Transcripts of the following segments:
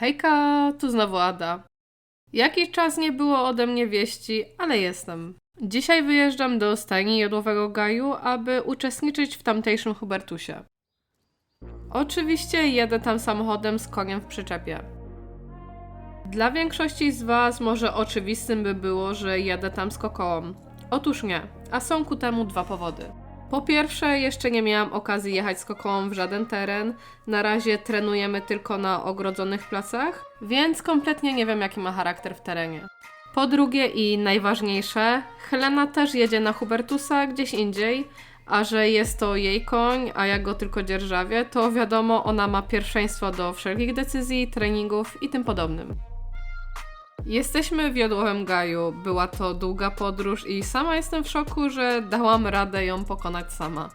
Hejka, tu znowu Ada. Jakiś czas nie było ode mnie wieści, ale jestem. Dzisiaj wyjeżdżam do stajni jodłowego Gaju, aby uczestniczyć w tamtejszym Hubertusie. Oczywiście jedę tam samochodem z koniem w przyczepie. Dla większości z Was może oczywistym by było, że jadę tam z kokołą. Otóż nie, a są ku temu dwa powody. Po pierwsze, jeszcze nie miałam okazji jechać z kokołą w żaden teren. Na razie trenujemy tylko na ogrodzonych placach, więc kompletnie nie wiem, jaki ma charakter w terenie. Po drugie i najważniejsze, Helena też jedzie na Hubertusa gdzieś indziej, a że jest to jej koń, a ja go tylko dzierżawię, to wiadomo, ona ma pierwszeństwo do wszelkich decyzji, treningów i tym podobnym. Jesteśmy w Jodłowym Gaju. Była to długa podróż i sama jestem w szoku, że dałam radę ją pokonać sama.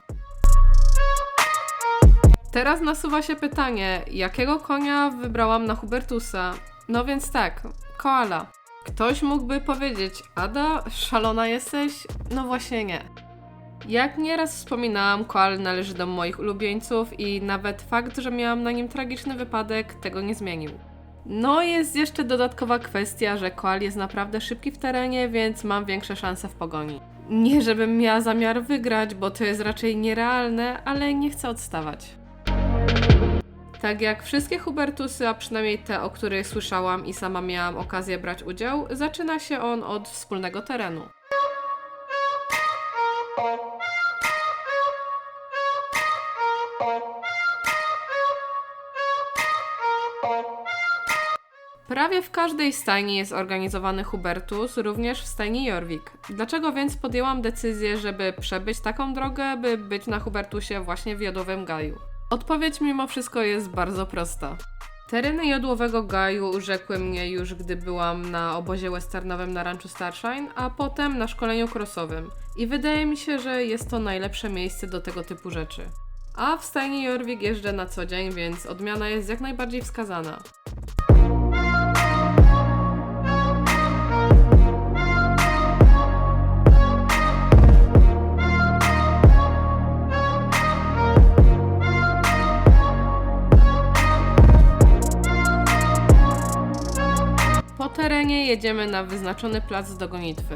Teraz nasuwa się pytanie, jakiego konia wybrałam na Hubertusa? No więc tak, koala. Ktoś mógłby powiedzieć, Ada, szalona jesteś? No właśnie nie. Jak nieraz wspominałam, koal należy do moich ulubieńców i nawet fakt, że miałam na nim tragiczny wypadek, tego nie zmienił. No, jest jeszcze dodatkowa kwestia, że koal jest naprawdę szybki w terenie, więc mam większe szanse w pogoni. Nie, żebym miała zamiar wygrać, bo to jest raczej nierealne, ale nie chcę odstawać. Tak jak wszystkie Hubertusy, a przynajmniej te, o których słyszałam i sama miałam okazję brać udział, zaczyna się on od wspólnego terenu. Prawie w każdej stajni jest organizowany Hubertus, również w stajni Jorvik. Dlaczego więc podjęłam decyzję, żeby przebyć taką drogę, by być na Hubertusie właśnie w Jodłowym Gaju? Odpowiedź mimo wszystko jest bardzo prosta. Tereny Jodłowego Gaju urzekły mnie już, gdy byłam na obozie westernowym na Ranchu Starshine, a potem na szkoleniu crossowym. I wydaje mi się, że jest to najlepsze miejsce do tego typu rzeczy. A w stajni Jorvik jeżdżę na co dzień, więc odmiana jest jak najbardziej wskazana. Po terenie jedziemy na wyznaczony plac do gonitwy.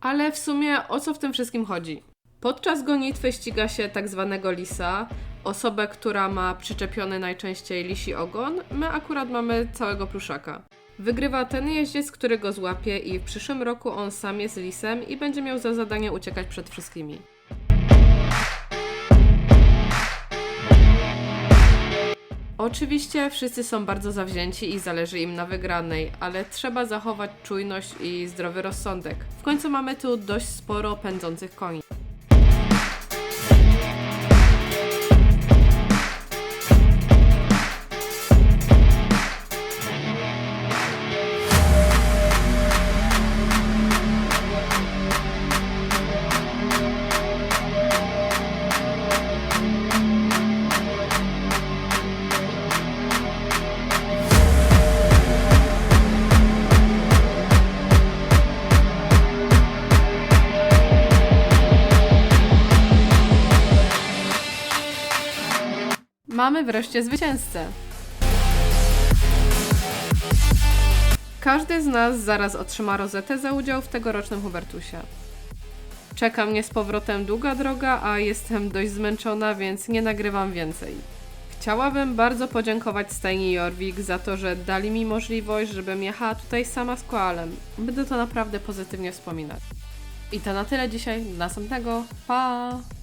Ale w sumie o co w tym wszystkim chodzi? Podczas gonitwy ściga się tak zwanego lisa, osobę, która ma przyczepiony najczęściej lisi ogon. My akurat mamy całego pluszaka. Wygrywa ten jeździec, który go złapie i w przyszłym roku on sam jest lisem i będzie miał za zadanie uciekać przed wszystkimi. Oczywiście wszyscy są bardzo zawzięci i zależy im na wygranej, ale trzeba zachować czujność i zdrowy rozsądek. W końcu mamy tu dość sporo pędzących koni. Mamy wreszcie zwycięzcę. Każdy z nas zaraz otrzyma rozetę za udział w tegorocznym Hubertusie. Czeka mnie z powrotem długa droga, a jestem dość zmęczona, więc nie nagrywam więcej. Chciałabym bardzo podziękować stajni Jorvik za to, że dali mi możliwość, żebym jechała tutaj sama z koalem. Będę to naprawdę pozytywnie wspominać. I to na tyle dzisiaj. Do następnego. Pa!